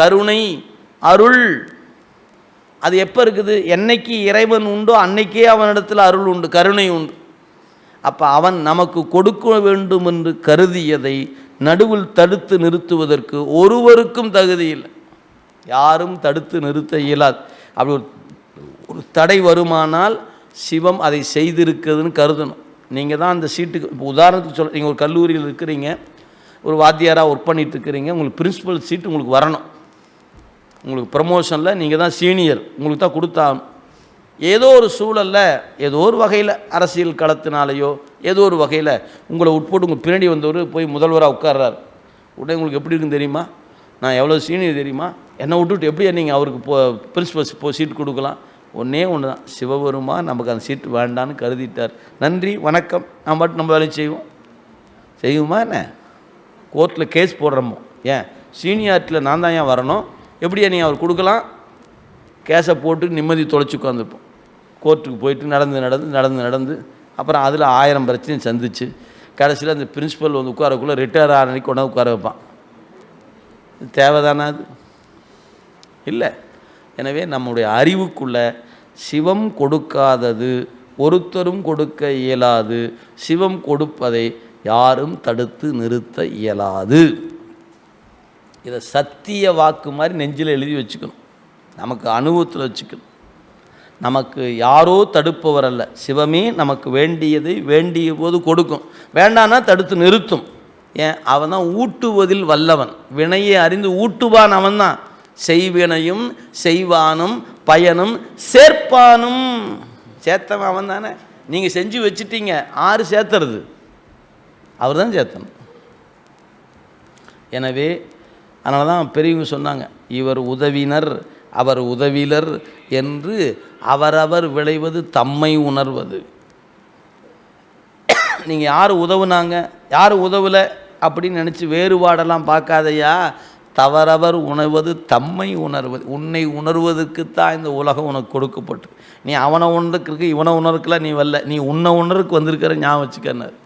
கருணை அருள். அது எப்போ இருக்குது? என்னைக்கு இறைவன் உண்டோ அன்னைக்கே அவனிடத்தில் அருள் உண்டு கருணை உண்டு. அப்போ அவன் நமக்கு கொடுக்க வேண்டும் என்று கருதியதை நடுவில் தடுத்து நிறுத்துவதற்கு ஒருவருக்கும் தகுதி இல்லை. யாரும் தடுத்து நிறுத்த இயலாது. அப்படி ஒரு ஒரு தடை வருமானால் சிவம் அதை செய்திருக்கிறதுன்னு கருதணும். நீங்கள் தான் அந்த சீட்டுக்கு இப்போ உதாரணத்துக்கு சொல்ல நீங்கள் ஒரு கல்லூரியில் இருக்கிறீங்க ஒரு வாத்தியாராக ஒர்க் பண்ணிட்டு இருக்கிறீங்க உங்களுக்கு பிரின்ஸிபல் சீட்டு உங்களுக்கு வரணும். உங்களுக்கு ப்ரமோஷனில் நீங்கள் தான் சீனியர் உங்களுக்கு தான் கொடுத்தாகணும். ஏதோ ஒரு சூழலில் ஏதோ ஒரு வகையில் அரசியல் களத்தினாலேயோ ஏதோ ஒரு வகையில் உங்களை உட்பட்டு உங்கள் பின்னாடி வந்தவர் போய் முதல்வராக உட்கார்றாரு. உடனே உங்களுக்கு எப்படி இருக்குன்னு தெரியுமா? நான் எவ்வளோ சீனியர் தெரியுமா? என்னை விட்டுட்டு எப்படி நீங்கள் அவருக்கு போ பிரின்ஸிபல் போ சீட் கொடுக்கலாம்? ஒன்றே ஒன்று தான் சிவபெருமா நமக்கு அந்த சீட்டு வேண்டான்னு கருதிட்டார். நன்றி வணக்கம். நான் மட்டும் நம்ம வேலையை செய்வோம். செய்வோமா என்ன? கோர்ட்டில் கேஸ் போடுறோமோ? ஏன்? சீனியாரிட்டியில் நான் தான் ஏன் வரணும்? எப்படியா நீ அவர் கொடுக்கலாம்? கேஸை போட்டு நிம்மதி தொலைச்சி உட்காந்துருப்போம் கோர்ட்டுக்கு போயிட்டு நடந்து நடந்து நடந்து நடந்து அப்புறம் அதில் ஆயிரம் பிரச்சனையும் சந்திச்சு கடைசியில் அந்த பிரின்ஸிபல் வந்து உட்காரக்குள்ளே ரிட்டையர் ஆகிற அன்னைக்கு கொண்டாந்து உட்கார வைப்பான். தேவைதானா அது? இல்லை. எனவே நம்முடைய அறிவுக்குள்ளே சிவம் கொடுக்காதது ஒருத்தரும் கொடுக்க இயலாது சிவம் கொடுப்பதை யாரும் தடுத்து நிறுத்த இயலாது. இதை சத்திய வாக்கு மாதிரி நெஞ்சில் எழுதி வச்சுக்கணும். நமக்கு அனுபவத்தில் வச்சுக்கணும். நமக்கு யாரோ தடுப்பவர் அல்ல. சிவமே நமக்கு வேண்டியதை வேண்டிய போது கொடுக்கும். வேண்டான்னா தடுத்து நிறுத்தும். ஏன்? அவன் தான் ஊட்டுவதில் வல்லவன். வினையை அறிந்து ஊட்டுவான் அவன் தான் செய்வினையும் செய்வானும் பயனும் சேர்ப்பானும். சேர்த்தவன் அவன் தானே நீங்கள் செஞ்சு வச்சிட்டீங்க. ஆறு சேர்த்துறது. அவர் தான் சேர்த்தணும். எனவே அதனால தான் பெரியவங்க சொன்னாங்க இவர் உதவினர் அவர் உதவிலர் என்று அவரவர் விளைவது தம்மை உணர்வது. நீங்கள் யார் உதவுனாங்க யார் உதவலை அப்படின்னு நினச்சி வேறுபாடெல்லாம் பார்க்காதையா? தவறவர் உணர்வது தம்மை உணர்வது உன்னை உணர்வதற்குத்தான் இந்த உலகம் உனக்கு கொடுக்கப்பட்டு. நீ அவனை உணர்றதுக்கு இவனை உணர்க்கல நீ வரல நீ உன்னை உணர்வுக்கு வந்திருக்கிற ஞாபகம் வச்சுக்கன்னார்.